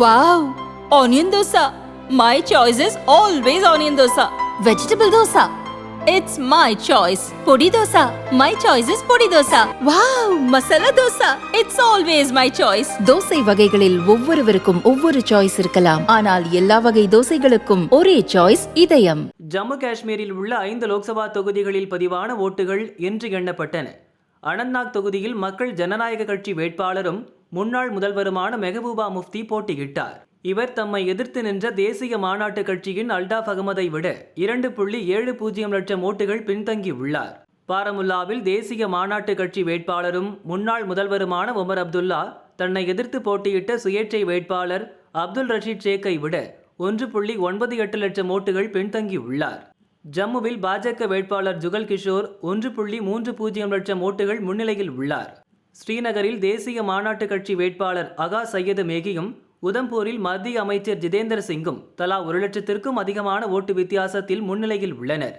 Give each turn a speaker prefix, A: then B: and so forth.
A: Wow! Onion dosa. My choice is always onion dosa. Vegetable dosa. It's my choice. Podi dosa. My choice is podi dosa. Wow! Masala dosa. It's always my choice.
B: Dosa வகைகளில் ஒவ்வொருவருக்கும் ஒவ்வொரு choice இருக்கலாம் ஆனால் எல்லா வகை தோசைகளுக்கும் ஒரே choice இதயம்
C: ஜம்மு காஷ்மீரில் உள்ள ஐந்து லோக்சபா தொகுதிகளில் பதிவான ஓட்டுகள் இன்று எண்ணப்பட்டன அனந்த்நாக் தொகுதியில் மக்கள் ஜனநாயக கட்சி வேட்பாளரும் முன்னாள் முதல்வருமான மெஹபூபா முஃப்தி போட்டியிட்டார். இவர் தம்மை எதிர்த்து நின்ற தேசிய மாநாட்டு கட்சியின் அல்டாஃப் அகமதை விட இரண்டு புள்ளி ஏழு பூஜ்ஜியம் லட்சம் ஓட்டுகள் பின்தங்கியுள்ளார் பாரமுல்லாவில் தேசிய மாநாட்டு கட்சி வேட்பாளரும் முன்னாள் முதல்வருமான உமர் அப்துல்லா தன்னை எதிர்த்து போட்டியிட்ட சுயேட்சை வேட்பாளர் அப்துல் ரஷீத் ஷேக்கை விட ஒன்று புள்ளி ஒன்பது எட்டு லட்சம் ஓட்டுகள் பின்தங்கியுள்ளார் ஜம்முவில் பாஜக வேட்பாளர் ஜுகல் கிஷோர் ஒன்று புள்ளி மூன்று பூஜ்ஜியம் லட்சம் ஓட்டுகள் முன்னிலையில் உள்ளார். ஸ்ரீநகரில் தேசிய மாநாட்டு கட்சி வேட்பாளர் அகா சையது மேகியும் உதம்பூரில் மத்திய அமைச்சர் ஜிதேந்திர சிங்கும் தலா ஒரு லட்சத்திற்கும் அதிகமான ஓட்டு வித்தியாசத்தில் முன்னிலையில் உள்ளனர்.